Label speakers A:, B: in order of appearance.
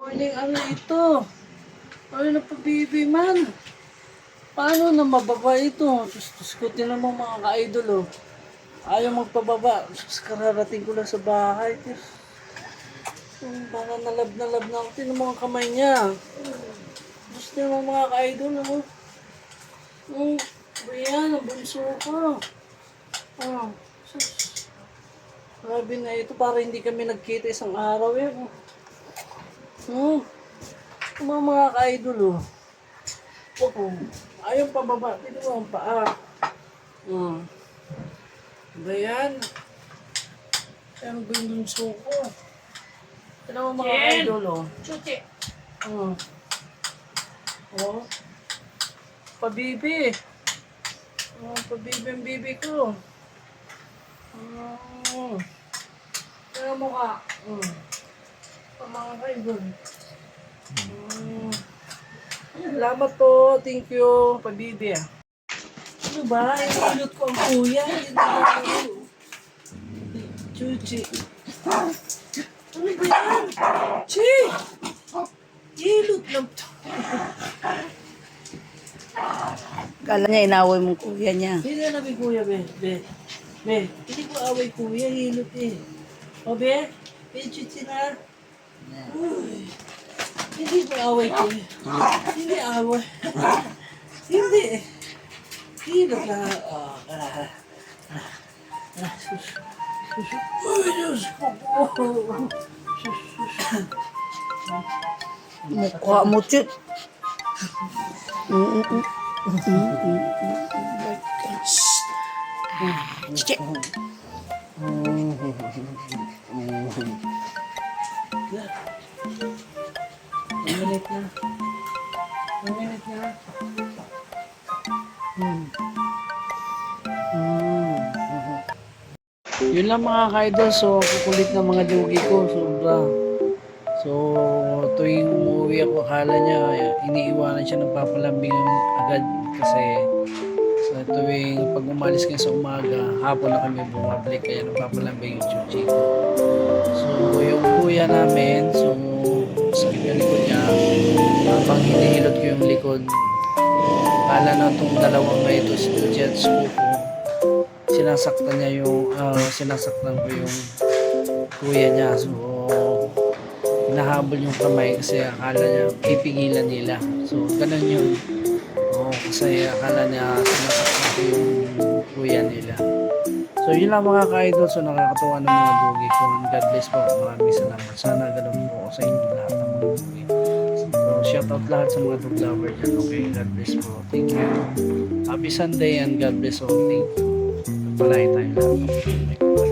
A: Morning, ano ito? Ano na pabibi man? Paano na mababa ito? Diyos ko, mo mga ka-idol, oh. Ayaw magpababa. Diyos, kararating ko lang sa bahay. Diyos. Oh, Parang nalab na lab na ako. Tinan ang kamay niya. Diyos, tinan mo mga ka-idol, oh. Oh, ba yan? Ang bunso ko. Oh, sus. Grabe na ito. Para hindi kami nagkita isang araw, eh. Oh. Hmm. Mga mga ka-idol, oh. Oo. Ayaw pababa. Tignan mo ang paa. Hmm. Ba yan? Yung bunso ko? Tignan mo mga ka-idol, oh.
B: Chuchi.
A: Oh. Oh. Pabibi. Oh, pabibi ang bibi ko. Oh. Tignan mo ka. Hmm. Pa mga ka-idol. Mm. Salamat po. Thank you. Pabibi. Ano ba? Inulot ko ang kuya. Hindi na ako. Chuchi. Ano ba yan? Chi! Ilot lang to.
B: Kala niya inaway mong kuya niya.
A: Hindi na namin kuya, be. Be. Be. Hindi ko away kuya. Hilot eh. O, be? Be, chuchi na. Hindi ko away kuya. Hindi away. Hindi. Hilot na. Oh, ah. Ah. Ah, sus. Sus. Uy, Diyos ko po. Sus, sus.
B: Mukha mo, chut. Mm, mm, mm.
A: One minute na. One minute na. Hmm. Hmm. Yun lang mga ka-idol. So, kukulit ng mga dugi ko. Sobra. So, tuwing umuwi ako, akala niya, iniiwanan siya ng papalambing agad. Kasi, sa tuwing pag umalis ka sa umaga, hapon na kami bumabalik kaya nagpapalambing yung chuchi ko. So, yung kuya namin, so, sa yung likod niya, habang hinihilot ko yung likod, akala na itong dalawang na ito, si at si Kuko, sinasaktan niya yung, ah, sinasaktan ko yung kuya niya. So, hinahabol yung kamay kasi akala niya pipigilan nila. So, ganun yun. Kasi akala niya sinasaktan ko yung kuya nila. So, yun lang mga ka-idol. So, nakakatuwa ng mga dugi ko. God bless po. Maraming salamat. Sana ganun po ako sa inyo lahat ng mga dugi. So, shout out lahat sa mga dog lover dyan. Okay, God bless po. Thank you. Happy Sunday and God bless all. Thank you. Palay tayo lahat.